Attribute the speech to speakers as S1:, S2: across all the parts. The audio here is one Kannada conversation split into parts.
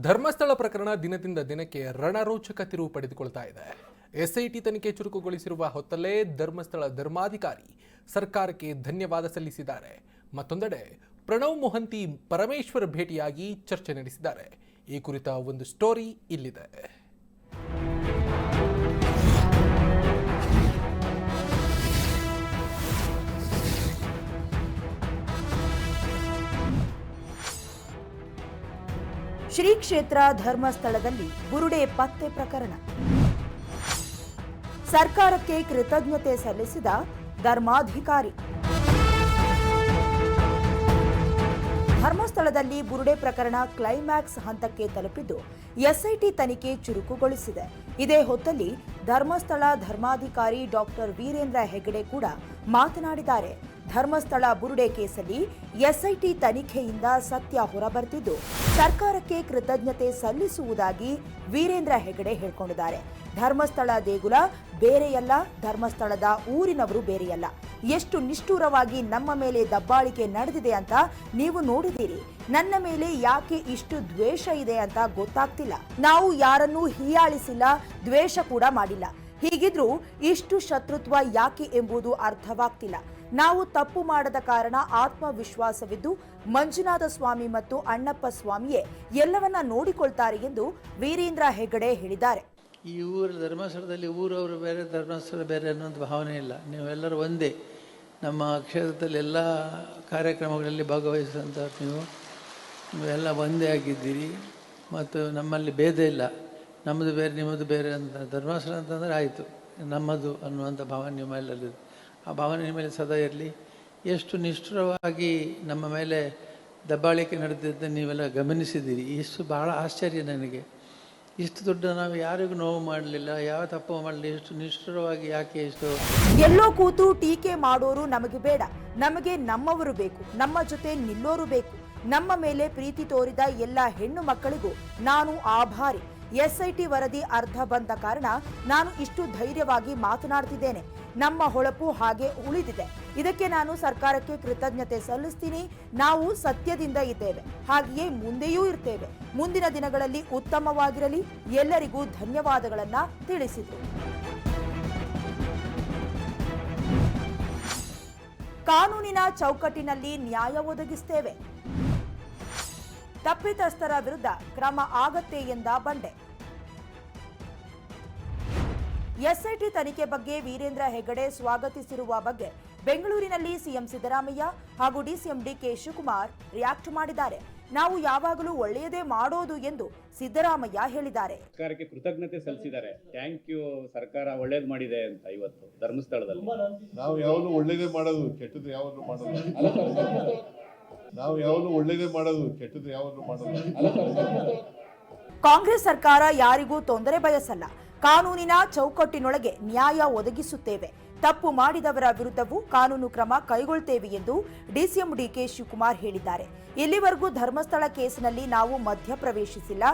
S1: ಧರ್ಮಸ್ಥಳ ಪ್ರಕರಣ ದಿನದಿಂದ ದಿನಕ್ಕೆ ರಣರೋಚಕ ತಿರುವು ಪಡೆದುಕೊಳ್ತಾ ಇದೆ. ಎಸ್ಐಟಿ ತನಿಖೆ ಚುರುಕುಗೊಳಿಸಿರುವ ಹೊತ್ತಲ್ಲೇ ಧರ್ಮಸ್ಥಳ ಧರ್ಮಾಧಿಕಾರಿ ಸರ್ಕಾರಕ್ಕೆ ಧನ್ಯವಾದ ಸಲ್ಲಿಸಿದ್ದಾರೆ. ಮತ್ತೊಂದೆಡೆ ಪ್ರಣವ್ ಮೊಹಂತಿ ಪರಮೇಶ್ವರ್ ಭೇಟಿಯಾಗಿ ಚರ್ಚೆ ನಡೆಸಿದ್ದಾರೆ. ಈ ಕುರಿತ ಒಂದು ಸ್ಟೋರಿ ಇಲ್ಲಿದೆ.
S2: ಶ್ರೀ ಕ್ಷೇತ್ರ ಧರ್ಮಸ್ಥಳದಲ್ಲಿ ಬುರುಡೆ ಪತ್ತೆ ಪ್ರಕರಣ. ಸರ್ಕಾರಕ್ಕೆ ಕೃತಜ್ಞತೆ ಸಲ್ಲಿಸಿದ ಧರ್ಮಾಧಿಕಾರಿ. ಧರ್ಮಸ್ಥಳದಲ್ಲಿ ಬುರುಡೆ ಪ್ರಕರಣ ಕ್ಲೈಮ್ಯಾಕ್ಸ್ ಹಂತಕ್ಕೆ ತಲುಪಿದ್ದು, ಎಸ್ಐಟಿ ತನಿಖೆ ಚುರುಕುಗೊಳಿಸಿದೆ. ಇದೇ ಹೊತ್ತಲ್ಲಿ ಧರ್ಮಸ್ಥಳ ಧರ್ಮಾಧಿಕಾರಿ ಡಾಕ್ಟರ್ ವೀರೇಂದ್ರ ಹೆಗಡೆ ಕೂಡ ಮಾತನಾಡಿದ್ದಾರೆ. ಧರ್ಮಸ್ಥಳ ಬುರುಡೆ ಕೇಸಲ್ಲಿ ಎಸ್ಐಟಿ ತನಿಖೆಯಿಂದ ಸತ್ಯ ಹೊರಬರ್ತಿದ್ದು. ಸರ್ಕಾರಕ್ಕೆ ಕೃತಜ್ಞತೆ ಸಲ್ಲಿಸುವುದಾಗಿ ವೀರೇಂದ್ರ ಹೆಗಡೆ ಹೇಳ್ಕೊಂಡಿದ್ದಾರೆ. ಧರ್ಮಸ್ಥಳ ದೇಗುಲ ಬೇರೆಯಲ್ಲ, ಧರ್ಮಸ್ಥಳದ ಊರಿನವರು ಬೇರೆಯಲ್ಲ. ಎಷ್ಟು ನಿಷ್ಠುರವಾಗಿ ನಮ್ಮ ಮೇಲೆ ದಬ್ಬಾಳಿಕೆ ನಡೆದಿದೆ ಅಂತ ನೀವು ನೋಡಿದ್ದೀರಿ. ನನ್ನ ಮೇಲೆ ಯಾಕೆ ಇಷ್ಟು ದ್ವೇಷ ಇದೆ ಅಂತ ಗೊತ್ತಾಗ್ತಿಲ್ಲ. ನಾವು ಯಾರನ್ನೂ ಹೀಯಾಳಿಸಿಲ್ಲ, ದ್ವೇಷ ಕೂಡ ಮಾಡಿಲ್ಲ. ಹೀಗಿದ್ರೂ ಇಷ್ಟು ಶತ್ರುತ್ವ ಯಾಕೆ ಎಂಬುದು ಅರ್ಥವಾಗ್ತಿಲ್ಲ. ನಾವು ತಪ್ಪು ಮಾಡದ ಕಾರಣ ಆತ್ಮವಿಶ್ವಾಸವಿದ್ದು ಮಂಜುನಾಥ ಸ್ವಾಮಿ ಮತ್ತು ಅಣ್ಣಪ್ಪ ಸ್ವಾಮಿಯೇ ಎಲ್ಲವನ್ನ ನೋಡಿಕೊಳ್ತಾರೆ ಎಂದು ವೀರೇಂದ್ರ ಹೆಗಡೆ ಹೇಳಿದ್ದಾರೆ.
S3: ಈ ಊರ ಧರ್ಮಸ್ಥಳದಲ್ಲಿ ಊರವರು ಬೇರೆ, ಧರ್ಮಸ್ಥಳ ಬೇರೆ ಅನ್ನೋದು ಭಾವನೆ ಇಲ್ಲ. ನೀವೆಲ್ಲರೂ ಒಂದೇ. ನಮ್ಮ ಕ್ಷೇತ್ರದಲ್ಲಿ ಎಲ್ಲ ಕಾರ್ಯಕ್ರಮಗಳಲ್ಲಿ ಭಾಗವಹಿಸಿದಂಥ ನೀವು, ನೀವೆಲ್ಲ ಒಂದೇ ಆಗಿದ್ದೀರಿ. ಮತ್ತು ನಮ್ಮಲ್ಲಿ ಭೇದ ಇಲ್ಲ. ನಮ್ಮದು ಬೇರೆ, ನಿಮ್ಮದು ಬೇರೆ ಅಂತ. ಧರ್ಮಸ್ಥಳ ಅಂತಂದರೆ ಆಯಿತು. ನಮ್ಮದು ಅನ್ನುವಂಥ ಭಾವನೆ ನಿಮ್ಮಲ್ಲಲ್ಲಿದೆ ಆ ಭಾವನೆ ಮೇಲೆ ಸದಾ ಇರಲಿ. ಎಷ್ಟು ನಿಷ್ಠುರವಾಗಿ ನಮ್ಮ ಮೇಲೆ ದಬ್ಬಾಳಿಕೆ ನಡೆದಿದ್ದ ನೀವೆಲ್ಲ ಗಮನಿಸಿದ್ದೀರಿ. ಇಷ್ಟು ಬಹಳ ಆಶ್ಚರ್ಯ ನನಗೆ. ಇಷ್ಟು ದೊಡ್ಡ ನಾವು ಯಾರಿಗೂ ನೋವು ಮಾಡಲಿಲ್ಲ, ಯಾವ ತಪ್ಪು ಮಾಡಲಿ ಇಷ್ಟು ನಿಷ್ಠುರವಾಗಿ ಯಾಕೆ ಇಷ್ಟು?
S2: ಎಲ್ಲೋ ಕೂತು ಟೀಕೆ ಮಾಡೋರು ನಮಗೆ ಬೇಡ. ನಮಗೆ ನಮ್ಮವರು ಬೇಕು. ನಮ್ಮ ಜೊತೆ ನಿಲ್ಲೋರು ಬೇಕು. ನಮ್ಮ ಮೇಲೆ ಪ್ರೀತಿ ತೋರಿದ ಎಲ್ಲ ಹೆಣ್ಣು ಮಕ್ಕಳಿಗೂ ನಾನು ಆಭಾರಿ. ಎಸ್ಐಟಿ ವರದಿ ಅರ್ಧ ಬಂದ ಕಾರಣ ನಾನು ಇಷ್ಟು ಧೈರ್ಯವಾಗಿ ಮಾತನಾಡ್ತಿದ್ದೇನೆ. ನಮ್ಮ ಹೊಳಪು ಹಾಗೆ ಉಳಿದಿದೆ. ಇದಕ್ಕೆ ನಾನು ಸರ್ಕಾರಕ್ಕೆ ಕೃತಜ್ಞತೆ ಸಲ್ಲಿಸ್ತೀನಿ. ನಾವು ಸತ್ಯದಿಂದ ಇದ್ದೇವೆ. ಹಾಗೆಯೇ ಮುಂದೆಯೂ ಇರ್ತೇವೆ. ಮುಂದಿನ ದಿನಗಳಲ್ಲಿ ಉತ್ತಮವಾಗಿರಲಿ. ಎಲ್ಲರಿಗೂ ಧನ್ಯವಾದಗಳನ್ನು ತಿಳಿಸಿದರು. ಕಾನೂನಿನ ಚೌಕಟ್ಟಿನಲ್ಲಿ ನ್ಯಾಯ ಒದಗಿಸ್ತೇವೆ. ತಪ್ಪಿತಸ್ಥರ ವಿರುದ್ಧ ಕ್ರಮ ಆಗತ್ತೆ ಎಂದ ಬಂಡೆ. ಎಸ್ಐಟಿ ತನಿಖೆ ಬಗ್ಗೆ ವೀರೇಂದ್ರ ಹೆಗಡೆ ಸ್ವಾಗತಿಸಿರುವ ಬಗ್ಗೆ ಬೆಂಗಳೂರಿನಲ್ಲಿ ಸಿಎಂ ಸಿದ್ದರಾಮಯ್ಯ ಹಾಗೂ ಡಿಸಿಎಂ ಡಿಕೆ ಶಿವಕುಮಾರ್ ರಿಯಾಕ್ಟ್ ಮಾಡಿದ್ದಾರೆ. ನಾವು ಯಾವಾಗಲೂ ಒಳ್ಳೆಯದೇ ಮಾಡೋದು ಎಂದು ಸಿದ್ದರಾಮಯ್ಯ ಹೇಳಿದ್ದಾರೆ.
S4: ಸರ್ಕಾರಕ್ಕೆ ಕೃತಜ್ಞತೆ ಸಲ್ಲಿಸಿದ್ದಾರೆ. ಥ್ಯಾಂಕ್ ಯು ಸರ್ಕಾರ ಒಳ್ಳೇದು ಮಾಡಿದೆ ಅಂತ ಇವತ್ತು ಧರ್ಮಸ್ಥಳದಲ್ಲಿ.
S5: ನಾವು ಯಾವಾಗಲೂ ಒಳ್ಳೇದೇ ಮಾಡೋದು ಕೆಟ್ಟದ್ದು ಯಾವಾಗಲೂ ಮಾಡೋದು. ನಾವು ಯಾವಾಗಲೂ ಒಳ್ಳೇದೇ ಮಾಡೋದು, ಕೆಟ್ಟದ್ದು ಯಾವಾಗಲೂ ಮಾಡೋದು.
S2: ಕಾಂಗ್ರೆಸ್ ಸರ್ಕಾರ ಯಾರಿಗೂ ತೊಂದರೆ ಬಯಸಲ್ಲ. ಕಾನೂನಿನ ಚೌಕಟ್ಟಿನೊಳಗೆ ನ್ಯಾಯ ಒದಗಿಸುತ್ತೇವೆ. ತಪ್ಪು ಮಾಡಿದವರ ವಿರುದ್ಧವೂ ಕಾನೂನು ಕ್ರಮ ಕೈಗೊಳ್ತೇವೆ ಎಂದು ಡಿಸಿಎಂ ಡಿಕೆ ಶಿವಕುಮಾರ್ ಹೇಳಿದ್ದಾರೆ. ಇಲ್ಲಿವರೆಗೂ ಧರ್ಮಸ್ಥಳ ಕೇಸಿನಲ್ಲಿ ನಾವು ಮಧ್ಯಪ್ರವೇಶಿಸಿಲ್ಲ.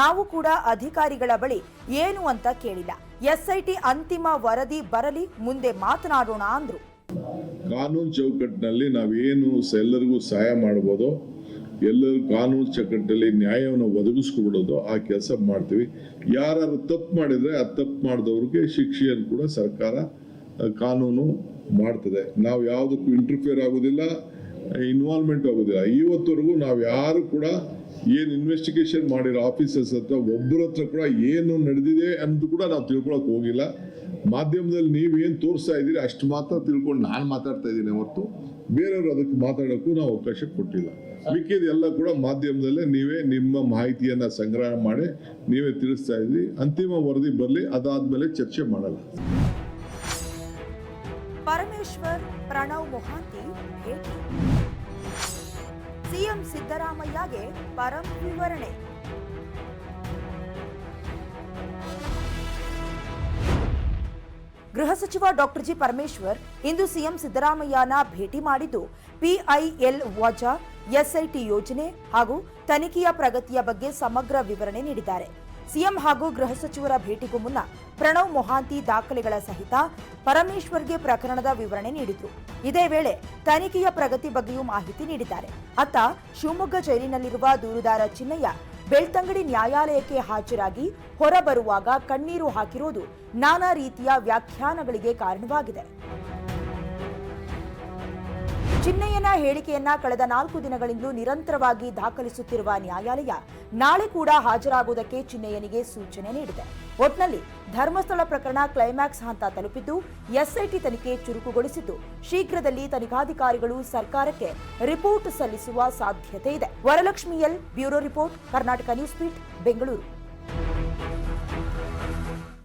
S2: ನಾವು ಕೂಡ ಅಧಿಕಾರಿಗಳ ಬಳಿ ಏನು ಅಂತ ಕೇಳಿಲ್ಲ. ಎಸ್ಐಟಿ ಅಂತಿಮ ವರದಿ ಬರಲಿ, ಮುಂದೆ ಮಾತನಾಡೋಣ ಅಂದ್ರು.
S5: ಕಾನೂನು ಚೌಕಟ್ಟಿನಲ್ಲಿ ನಾವೇನು ಎಲ್ಲರಿಗೂ ಸಹಾಯ ಮಾಡ್ಬೋದೋ, ಎಲ್ಲರೂ ಕಾನೂನು ಚೌಕಟ್ಟಲ್ಲಿ ನ್ಯಾಯವನ್ನು ಒದಗಿಸ್ಕೊಬಿಡೋದು ಆ ಕೆಲಸ ಮಾಡ್ತೀವಿ. ಯಾರು ತಪ್ಪು ಮಾಡಿದರೆ ಆ ತಪ್ಪು ಮಾಡಿದವ್ರಿಗೆ ಶಿಕ್ಷೆಯನ್ನು ಕೂಡ ಸರ್ಕಾರ ಕಾನೂನು ಮಾಡ್ತದೆ. ನಾವು ಯಾವುದಕ್ಕೂ ಇಂಟರ್ಫಿಯರ್ ಆಗೋದಿಲ್ಲ ಇನ್ವಾಲ್ವ್ಮೆಂಟ್ ಆಗೋದಿಲ್ಲ. ಇವತ್ತವರೆಗೂ ನಾವು ಯಾರು ಕೂಡ ಏನು ಇನ್ವೆಸ್ಟಿಗೇಷನ್ ಮಾಡಿರೋ ಆಫೀಸರ್ಸ್ ಹತ್ರ ಒಬ್ಬರ ಹತ್ರ ಕೂಡ ಏನು ನಡೆದಿದೆ ಅಂತ ಕೂಡ ನಾವು ತಿಳ್ಕೊಳಕ್ ಹೋಗಿಲ್ಲ. ಮಾಧ್ಯಮದಲ್ಲಿ ನೀವೇನು ತೋರಿಸ್ತಾ ಇದ್ದೀರಿ ಅಷ್ಟು ಮಾತ್ರ ತಿಳ್ಕೊಂಡು ನಾನು ಮಾತಾಡ್ತಾ ಇದ್ದೀನಿ ಹೊರತು ಬೇರೆಯವರು ಅದಕ್ಕೆ ಮಾತಾಡೋಕ್ಕೂ ನಾವು ಅವಕಾಶ ಕೊಟ್ಟಿಲ್ಲ. ಮಿಕ್ಕಿದೆಲ್ಲ ಕೂಡ ಮಾಧ್ಯಮದಲ್ಲೇ ನೀವೇ ನಿಮ್ಮ ಮಾಹಿತಿಯನ್ನ ಸಂಗ್ರಹ ಮಾಡಿ ನೀವೇ ತಿಳಿಸ್ತಾ ಇದ್ರಿ ಅಂತಿಮ ವರದಿ ಬರಲಿ, ಅದಾದ್ಮೇಲೆ ಚರ್ಚೆ ಮಾಡಲ್ಲ.
S2: ಪರಮೇಶ್ವರ್, ಪ್ರಣವ್ ಮೊಹಾಂತಿ ಸಿಎಂ ಸಿದ್ದರಾಮಯ್ಯಗೆ ಪರಂ ವಿವರಣೆ. ಗೃಹ ಸಚಿವ ಡಾಕ್ಟರ್ ಜಿ ಪರಮೇಶ್ವರ್ ಇಂದು ಸಿಎಂ ಸಿದ್ದರಾಮಯ್ಯನ ಭೇಟಿ ಮಾಡಿದ್ದು, ಪಿಐಎಲ್ ವಜಾ, ಎಸ್ಐಟಿ ಯೋಜನೆ ಹಾಗೂ ತನಿಖೆಯ ಪ್ರಗತಿಯ ಬಗ್ಗೆ ಸಮಗ್ರ ವಿವರಣೆ ನೀಡಿದ್ದಾರೆ. ಸಿಎಂ ಹಾಗೂ ಗೃಹ ಸಚಿವರ ಭೇಟಿಗೂ ಮುನ್ನ ಪ್ರಣವ್ ಮೊಹಾಂತಿ ದಾಖಲೆಗಳ ಸಹಿತ ಪರಮೇಶ್ವರ್ಗೆ ಪ್ರಕರಣದ ವಿವರಣೆ ನೀಡಿದ್ರು. ಇದೇ ವೇಳೆ ತನಿಖೆಯ ಪ್ರಗತಿ ಬಗ್ಗೆಯೂ ಮಾಹಿತಿ ನೀಡಿದ್ದಾರೆ. ಅತ್ತ ಶಿವಮೊಗ್ಗ ಜೈಲಿನಲ್ಲಿರುವ ದೂರುದಾರ ಚಿನ್ನಯ್ಯ ಬೆಳ್ತಂಗಡಿ ನ್ಯಾಯಾಲಯಕ್ಕೆ ಹಾಜರಾಗಿ ಹೊರಬರುವಾಗ ಕಣ್ಣೀರು ಹಾಕಿರುವುದು ನಾನಾ ರೀತಿಯ ವ್ಯಾಖ್ಯಾನಗಳಿಗೆ ಕಾರಣವಾಗಿದೆ. ಚಿನ್ನಯ್ಯನ ಹೇಳಿಕೆಯನ್ನ ಕಳೆದ ನಾಲ್ಕು ದಿನಗಳಿಂದಲೂ ನಿರಂತರವಾಗಿ ದಾಖಲಿಸುತ್ತಿರುವ ನ್ಯಾಯಾಲಯ ನಾಳೆ ಕೂಡ ಹಾಜರಾಗುವುದಕ್ಕೆ ಚಿನ್ನಯ್ಯನಿಗೆ ಸೂಚನೆ ನೀಡಿದೆ. ಒಟ್ನಲ್ಲಿ ಧರ್ಮಸ್ಥಳ ಪ್ರಕರಣ ಕ್ಲೈಮ್ಯಾಕ್ಸ್ ಹಂತ ತಲುಪಿದ್ದು, ಎಸ್ಐಟಿ ತನಿಖೆ ಚುರುಕುಗೊಳಿಸಿದ್ದು, ಶೀಘ್ರದಲ್ಲಿ ತನಿಖಾಧಿಕಾರಿಗಳು ಸರ್ಕಾರಕ್ಕೆ ರಿಪೋರ್ಟ್ ಸಲ್ಲಿಸುವ ಸಾಧ್ಯತೆ ಇದೆ. Varalakshmi L, bureau report, Karnataka news Bengaluru.